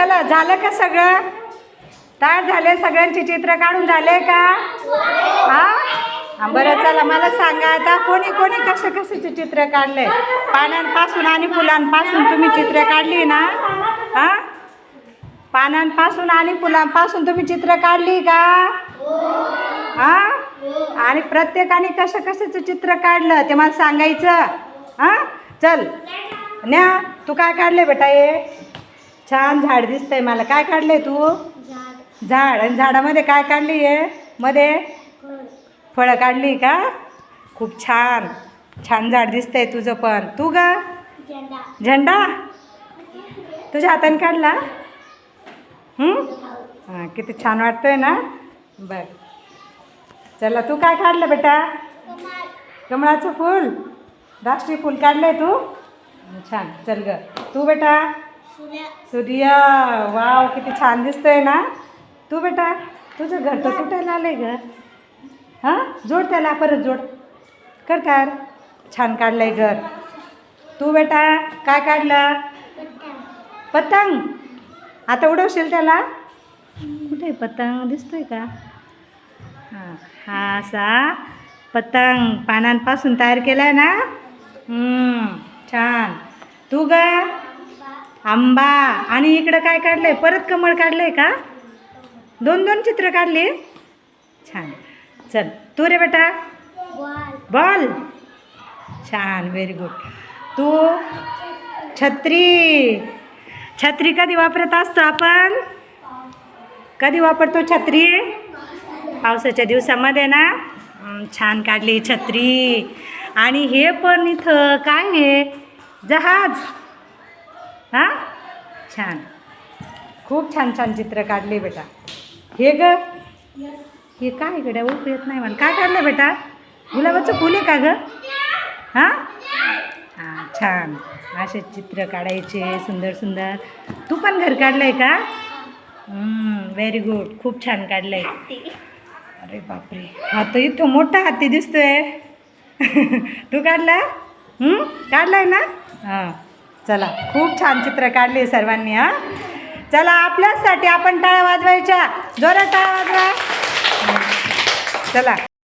चला झालं का सगळं? तयार झाले सगळ्यांची चित्र काढून झाले का? हा? बरं चला मला सांगा आता कोणी कोणी कसं कशाचे चित्र काढले? पानांपासून आणि फुलांपासून तुम्ही चित्र काढली ना? हा? पानांपासून आणि फुलांपासून तुम्ही चित्र काढली का? हां? आणि प्रत्येकाने कसं कशाचं चित्र काढलं ते मला सांगायचं. हां? चल न्या तू काय काढले बेटा हे छान झाड दिसतंय मला. काय काढलंय तू? झाड. आणि झाडामध्ये काय काढली आहे मध्ये? फळं काढली का? खूप छान. छान झाड दिसतंय तुझं पण. तू ग? झेंडा. तुझ्या हाताने काढला? हां किती छान वाटतंय ना? बर. चला तू काय काढलं बेटा? कमळाचं फूल. राष्ट्रीय फूल काढलंय तू? छान. चल ग. तू बेटा? सूर्य वाव किती छान दिसतोय ना. तू बेटा तुझं घर तर तुटायला आलंय घर हां? जोड त्याला परत जोड. कर कर छान काढलंय घर. तू बेटा काय काढलं? पतंग. आता उडवशील त्याला? कुठे पतंग? दिसतोय का? हां हा असा. पतंग पानांपासून तयार केला आहे ना छान. तू ग? आंबा. आणि इकडं काय काढलंय? परत कमळ काढलंय का? दोन दोन चित्र काढली? छान. चल तू रे बेटा. बॉल. छान व्हेरी गुड तू छत्री. छत्री कधी वापरत असतो आपण? कधी वापरतो छत्री? पावसाच्या दिवसामध्ये ना? छान काढली छत्री. आणि हे पण इथं काय आहे? जहाज. हां? छान. खूप छान छान चित्र काढले बेटा. हे ग. हे काय गड्या ओळखू येत नाही मला काय काढलं बेटा? गुलाबाचं फुल आहे का ग? हां? हां छान. असे चित्र काढायचे सुंदर सुंदर. तू पण घर काढलं आहे का व्हेरी गुड खूप छान काढलं आहे अरे बापरे. हा तो इथं मोठा हाती दिसतोय. तू काढला? काढला काढलाय ना? हां. चला खूप छान चित्र काढली सर्वांनी हां. चला आपल्याचसाठी आपण टाळ्या वाजवायच्या. जोरात टाळ्या वाजवा. चला.